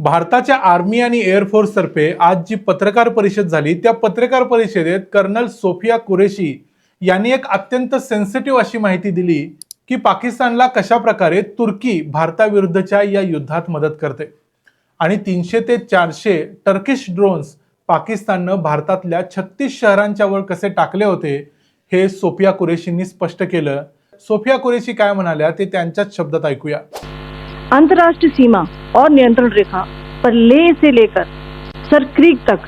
भारताच्या आर्मी आणि एअरफोर्स तर्फे आज जी पत्रकार परिषद झाली त्या पत्रकार परिषदेत कर्नल सोफिया कुरेशी यांनी एक अत्यंत सेन्सिटिव्ह अशी माहिती दिली की पाकिस्तानला कशा प्रकारे तुर्की भारताविरुद्धच्या या युद्धात मदत करते. आणि तीनशे ते चारशे टर्किश ड्रोन्स पाकिस्ताननं भारतातल्या छत्तीस शहरांच्या वर कसे टाकले होते हे सोफिया कुरेशींनी स्पष्ट केलं. सोफिया कुरेशी काय म्हणाल्या ते त्यांच्याच शब्दात ऐकूया. अंतर्राष्ट्रीय सीमा और नियंत्रण रेखा पर लेह से लेकर सरक्रीक तक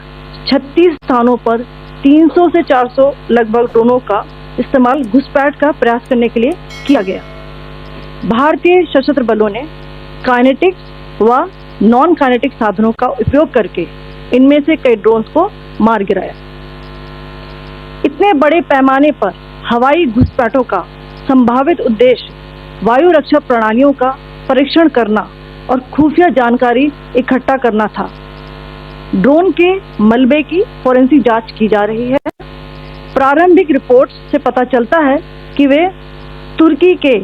36 स्थानों पर 300 से 400 लगभग ड्रोनों का इस्तेमाल घुसपैठ का प्रयास करने के लिए किया गया। भारतीय सशस्त्र बलों ने काइनेटिक व नॉन काइनेटिक साधनों का उपयोग करके इनमें से कई ड्रोन को मार गिराया। इतने बड़े पैमाने पर हवाई घुसपैठों का संभावित उद्देश्य वायु रक्षा प्रणालियों का परीक्षण करना और खुफिया जानकारी इकट्ठा करना था। ड्रोन के मलबे की फोरेंसिक जाँच की जा रही है। प्रारंभिक रिपोर्ट्स से पता चलता है कि वे तुर्की के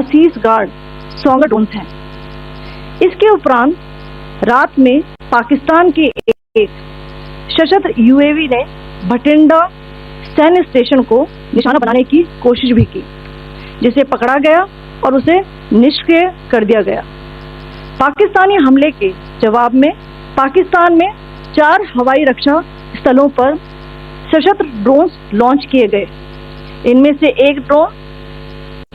असीस गार्ड, सौंगा ड्रोन्स हैं इसके उपरांत रात में पाकिस्तान के एक सशस्त्र यूएवी ने भटिंडा सैन्य स्टेशन को निशाना बनाने की कोशिश भी की, जिसे पकड़ा गया और उसे निष्क्रिय कर दिया गया। पाकिस्तानी हमले के जवाब में, पाकिस्तान में चार हवाई रक्षा स्थलों पर सशस्त्र ड्रोन्स लॉन्च किए गए। इनमें से एक ड्रोन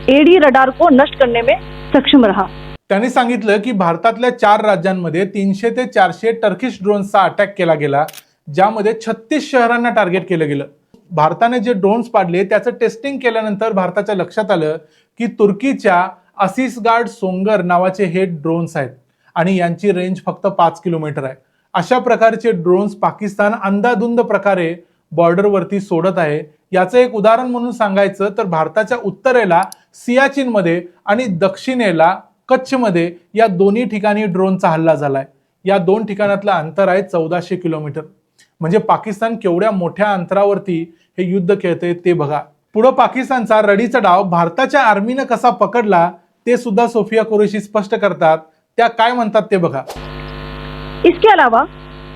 एडी रडार को नष्ट करने में सक्षम रहा। त्यांनी सांगितलं की भारतातल्या चार राज्यांमध्ये तीनशे ते चारशे टर्किश ड्रोन्सचा अटॅक केला गेला, ज्यामध्ये छत्तीस शहरांना टार्गेट केलं गेलं. भारताने जे ड्रोन्स पाडले, त्याचं टेस्टिंग केल्यानंतर भारताच्या लक्षात आलं की तुर्कीच्या असिसगार्ड सोंगर नावाचे हे ड्रोन्स आहेत. आणि यांची रेंज फक्त पाच किलोमीटर आहे. अशा प्रकारचे ड्रोन्स पाकिस्तान अंदाधुंद प्रकारे बॉर्डरवरती सोडत आहे. याचं एक उदाहरण म्हणून सांगायचं तर भारताच्या उत्तरेला सियाचीनमध्ये आणि दक्षिणेला कच्छमध्ये या दोन्ही ठिकाणी ड्रोनचा हल्ला झालाय. या दोन ठिकाणातलं अंतर आहे चौदाशे किलोमीटर. म्हणजे पाकिस्तान केवढ्या मोठ्या अंतरावरती हे युद्ध खेळते ते बघा. पुढं पाकिस्तानचा रडीचा डाव भारताच्या आर्मीनं कसा पकडला, ते सुद्धा सोफिया कुरेशी स्पष्ट करतात. त्या काय म्हणतात ते बघा. इसके अलावा,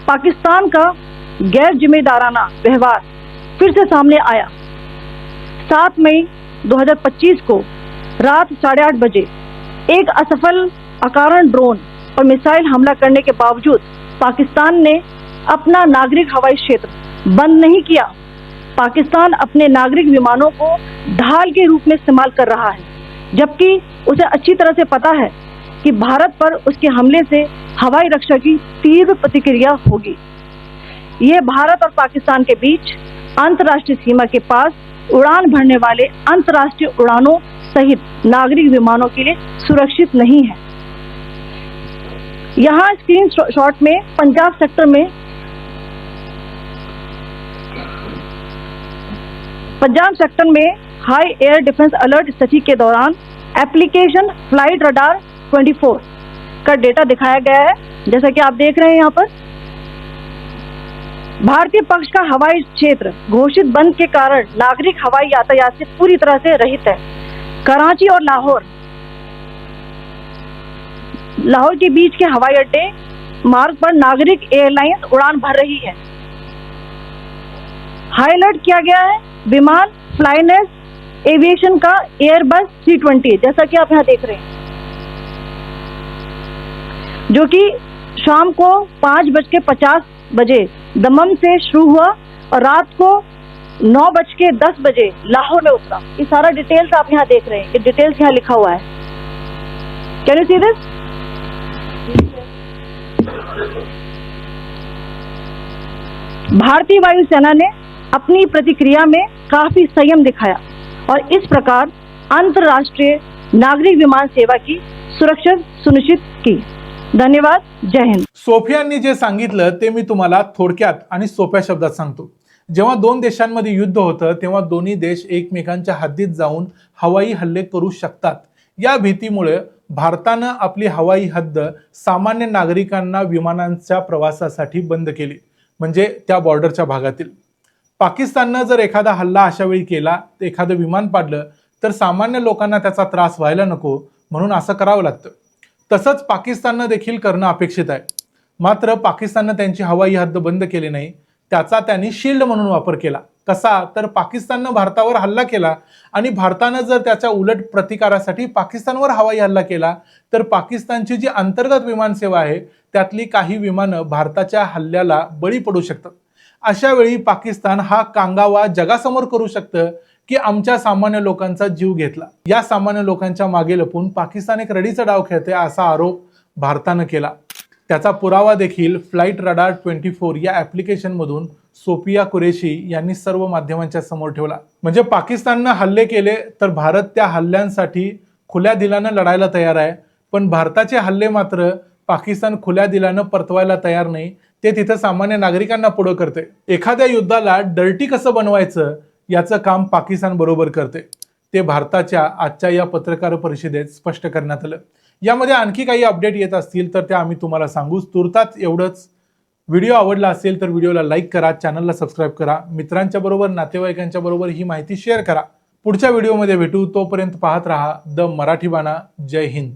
पाकिस्तान का गैर जिम्मेदाराना व्यवहार फिर से सामने आया। 7 मई 2025 को रात साढ़े आठ बजे, एक असफल अकारण ड्रोन और मिसाइल हमला करने के बावजूद पाकिस्तान ने अपना नागरिक हवाई क्षेत्र बंद नहीं किया। पाकिस्तान अपने नागरिक विमानों को ढाल के रूप में इस्तेमाल कर रहा है, जबकि उसे अच्छी तरह से पता है कि भारत पर उसके हमले से हवाई रक्षा की तीव्र प्रतिक्रिया होगी। ये भारत और पाकिस्तान के बीच अंतर्राष्ट्रीय सीमा के पास उड़ान भरने वाले अंतर्राष्ट्रीय उड़ानों सहित नागरिक विमानों के लिए सुरक्षित नहीं है। यहाँ स्क्रीन शॉट में पंजाब सेक्टर में पंजाब सेक्टर में हाई एयर डिफेंस अलर्ट स्थिति के दौरान एप्लीकेशन फ़्लाइट रडार 24 का डेटा दिखाया गया है, जैसा कि आप देख रहे हैं यहाँ पर। भारतीय पक्ष का हवाई क्षेत्र घोषित बंद के कारण नागरिक हवाई यातायात से पूरी तरह से रहित है। कराची और लाहौर लाहौर के बीच के हवाई अड्डे मार्ग पर नागरिक एयरलाइंस उड़ान भर रही है। हाई अलर्ट किया गया है विमान, फ्लाइनेस, एविएशन का एयरबस सी ट्वेंटी जैसा कि आप यहाँ देख रहे हैं। जो कि शाम को पाँच बज के पचास बजे दमम से शुरू हुआ और रात को नौ बज के दस बजे लाहौर में उतरा। ये सारा डिटेल्स आप यहाँ देख रहे हैं। ये डिटेल्स यहाँ लिखा हुआ है। कैन यू सी दिस भारतीय वायुसेना ने अपनी प्रतिक्रिया में काफी संयम दिखाया और इस प्रकार अंतर्राष्ट्रीय नागरिक विमान सेवा की सुरक्षा सुनिश्चित की। धन्यवाद। जय हिंद। सोफियांनी जे सांगितलं ते मी तुम्हाला थोडक्यात आणि सोप्या शब्दात सांगतो. जेव्हा दोन देशांमध्ये युद्ध होतं तेव्हा दोन्ही देश एकमेकांच्या हद्दीत जाऊन हवाई हल्ले करू शकतात. या भीतीमुळे भारतानं आपली हवाई हद्द सामान्य नागरिकांना विमानांच्या प्रवासासाठी बंद केली म्हणजे त्या बॉर्डरच्या भागातील. पाकिस्ताननं जर एखादा हल्ला अशा वेळी केला एखादं विमान पाडलं तर सामान्य लोकांना त्याचा त्रास व्हायला नको म्हणून असं करावं लागतं. तसंच पाकिस्ताननं देखील करणं अपेक्षित आहे. मात्र पाकिस्ताननं त्यांची हवाई हद्द बंद केली नाही. त्याचा त्यांनी शिल्ड म्हणून वापर केला. कसा? तर पाकिस्ताननं भारतावर हल्ला केला आणि भारतानं जर त्याच्या उलट प्रतिकारासाठी पाकिस्तानवर हवाई हल्ला केला तर पाकिस्तानची जी अंतर्गत विमानसेवा आहे त्यातली काही विमानं भारताच्या हल्ल्याला बळी पडू शकतात. अशा वेळी पाकिस्तान हा कांगावा जगासमोर करू शकतं की आमच्या सामान्य लोकांचा जीव घेतला. या सामान्य लोकांच्या मागे लपून पाकिस्तान एक रडीचा डाव खेळते असा आरोप भारतानं केला. त्याचा पुरावा देखील फ्लाईट रडार ट्वेंटी फोर या ॲप्लिकेशनमधून सोफिया कुरेशी यांनी सर्व माध्यमांच्या समोर ठेवला. म्हणजे पाकिस्ताननं हल्ले केले तर भारत त्या हल्ल्यांसाठी खुल्या दिलानं लढायला तयार आहे. पण भारताचे हल्ले मात्र पाकिस्तान खुल्या दिलानं परतवायला तयार नाही. ते तिथं सामान्य नागरिकांना पुढं करते. एखाद्या युद्धाला डर्टी कसं बनवायचं याचं काम पाकिस्तान बरोबर करते. ते भारताच्या आजच्या या पत्रकार परिषदेत स्पष्ट करण्यात आलं. यामध्ये आणखी काही अपडेट येत असतील तर ते आम्ही तुम्हाला सांगूच तुर्ताच एवढंच. व्हिडिओ आवडला असेल तर व्हिडिओला लाईक करा चॅनलला सबस्क्राईब करा. मित्रांच्या बरोबर नातेवाईकांच्या बरोबर ही माहिती शेअर करा. पुढच्या व्हिडिओमध्ये भेटू. तोपर्यंत पाहत राहा. द मराठी बाणा. जय हिंद.